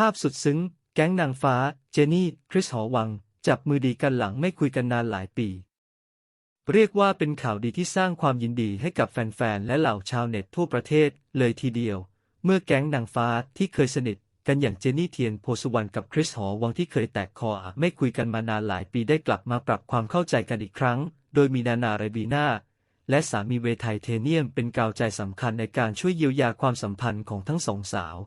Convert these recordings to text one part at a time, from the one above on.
ภาพสุดซึ้ง แก๊งนางฟ้า เจนี่ คริสหอวัง จับมือดีกันหลังไม่คุยกันนานหลายปี เรียกว่าเป็นข่าวดีที่สร้างความยินดีให้กับแฟนๆ และเหล่าชาวเน็ตทั่วประเทศเลยทีเดียว เมื่อแก๊งนางฟ้าที่เคยสนิทกันอย่างเจนี่เทียนโพสุวรรณกับคริสหอวังที่เคยแตกคอไม่คุยกันมานานหลายปีได้กลับมาปรับความเข้าใจกันอีกครั้ง โดยมีนานาไรบีนาและสามีเวย์ไทเทเนียมเป็นกาวใจสำคัญในการช่วยเยียวยาความสัมพันธ์ของทั้งสองสาว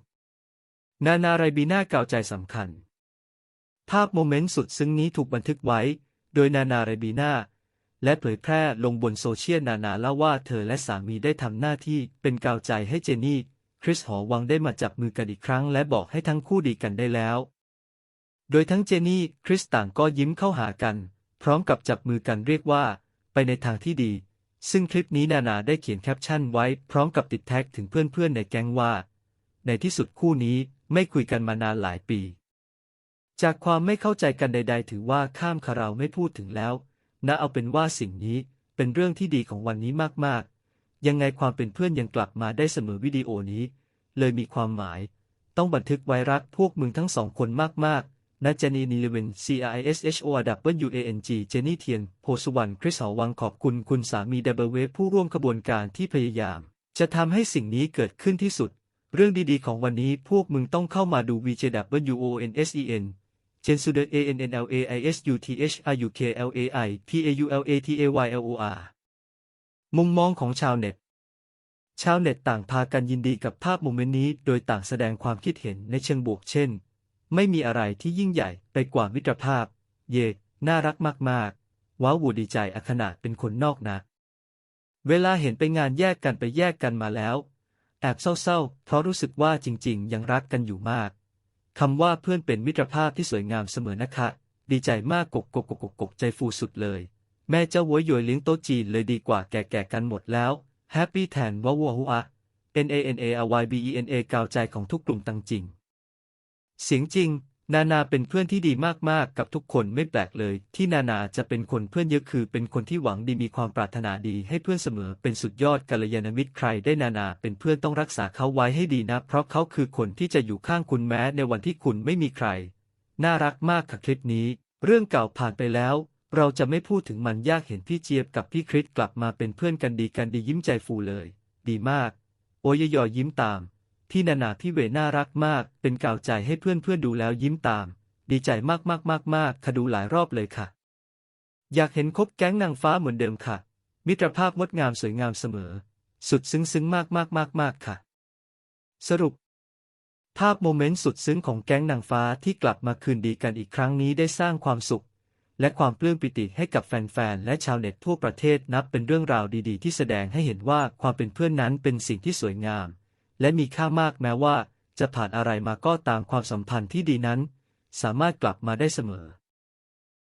นานาไรบีนากาวใจสำคัญ ภาพโมเมนต์สุดซึ้งนี้ถูกบันทึกไว้ โดยนานาไรบีนาและเผยแพร่ลงบนโซเชียลนานาเล่าว่าเธอและสามีได้ทำหน้าที่เป็นกาวใจให้เจนี่ คริสหอวังได้มาจับมือกันอีกครั้ง และบอกให้ทั้งคู่ดีกันได้แล้ว โดยทั้งเจนี่ คริสต่างก็ยิ้มเข้าหากัน พร้อมกับจับมือกันเรียกว่า ไปในทางที่ดี ซึ่งคลิปนี้นานาได้เขียนแคปชั่นไว้พร้อมกับติดแท็กถึงเพื่อนๆในแก๊งว่า ในที่สุดคู่นี้ ไม่คุยกันมานานหลายปี จากความไม่เข้าใจกันใด ๆ ถือว่าข้ามคาราวไม่พูดถึงแล้วนะเอาเป็นว่าสิ่งนี้เป็นเรื่องที่ดีของวันนี้มากๆ ยังไงความเป็นเพื่อนยังกลับมาได้เสมอวิดีโอนี้ เลยมีความหมาย ต้องบันทึกไว้รักพวกมึงทั้งสองคนมากๆนะเจนีนีเลเวน C I S H O R W A N G เจนี่เทียนโพสุวรรณคริสหอวังขอบคุณคุณสามีดับเบิลเวฟผู้ร่วมขบวนการที่พยายาม จะทำให้สิ่งนี้เกิดขึ้นที่สุด เรื่องดีๆ ของวันนี้พวกมึงต้องเข้ามาดู VJWONSEN เจนซูเด A N N L A I S U T H R U K L A I P A U L A T A Y L O R มุมมองของชาวเน็ต ชาวเน็ตต่างพากันยินดีกับภาพโมเมนต์นี้ โดยต่างแสดงความคิดเห็นในเชิงบวกเช่น ไม่มีอะไรที่ยิ่งใหญ่ไปกว่ามิตรภาพ เย่น่ารักมากๆ ว้าววูดีใจอขนาดเป็นคนนอกนะ เวลาเห็นไปงานแยกกันไปแยกกันมาแล้ว แอบเศร้าๆ เพราะรู้สึกว่าจริงๆ ยังรักกันอยู่มาก คำว่าเพื่อนเป็นมิตรภาพที่สวยงามเสมอนะคะ ดีใจมากกกกกกกกใจฟูสุดเลย แม่เจ้าหวยหยวยเลี้ยงโต๊ะจีนเลยดีกว่าแก่ๆกันหมดแล้ว แฮปปี้แทนว้าวหัว N A N A R Y B E N A กาวใจของทุกกลุ่มตังจริง เสียงจริง นานาเป็นเพื่อนที่ดีมากๆ กับทุกคนไม่แปลกเลย ที่นานาจะเป็นคนเพื่อนเยอะคือเป็นคนที่หวังดีมีความปรารถนาดีให้เพื่อนเสมอเป็นสุดยอดกัลยาณมิตรใครได้นานาเป็นเพื่อนต้องรักษาเขาไว้ให้ดีนะ เพราะเขาคือคนที่จะอยู่ข้างคุณแม้ในวันที่คุณไม่มีใคร น่ารักมากค่ะคลิปนี้ เรื่องเก่าผ่านไปแล้ว เราจะไม่พูดถึงมันยากเห็นพี่เจี๊ยบกับพี่คริสกลับมาเป็นเพื่อนกันดีกันดียิ้มใจฟูเลย ดีมาก โอยยอยิ้มตาม ที่นานาพี่เวน่ารักมาก เป็นกาวใจให้เพื่อนเพื่อนดูแล้วยิ้มตาม ดีใจมากมากมากมากค่ะดูหลายรอบเลยค่ะ อยากเห็นคบแก๊งนางฟ้าเหมือนเดิมค่ะ มิตรภาพงดงามสวยงามเสมอ สุดซึ้งซึ้งมากมากมากมากค่ะ สรุป ภาพโมเมนต์สุดซึ้งของแก๊งนางฟ้าที่กลับมาคืนดีกันอีกครั้งนี้ได้สร้างความสุขและความปลื้มปิติให้กับแฟนๆ และชาวเน็ตทั่วประเทศนับเป็นเรื่องราวดีๆ ที่แสดงให้เห็นว่าความเป็นเพื่อนนั้นเป็นสิ่งที่สวยงาม และมีค่ามากแม้ว่า จะผ่านอะไรมาก็ตามความสัมพันธ์ที่ดีนั้น สามารถกลับมาได้เสมอ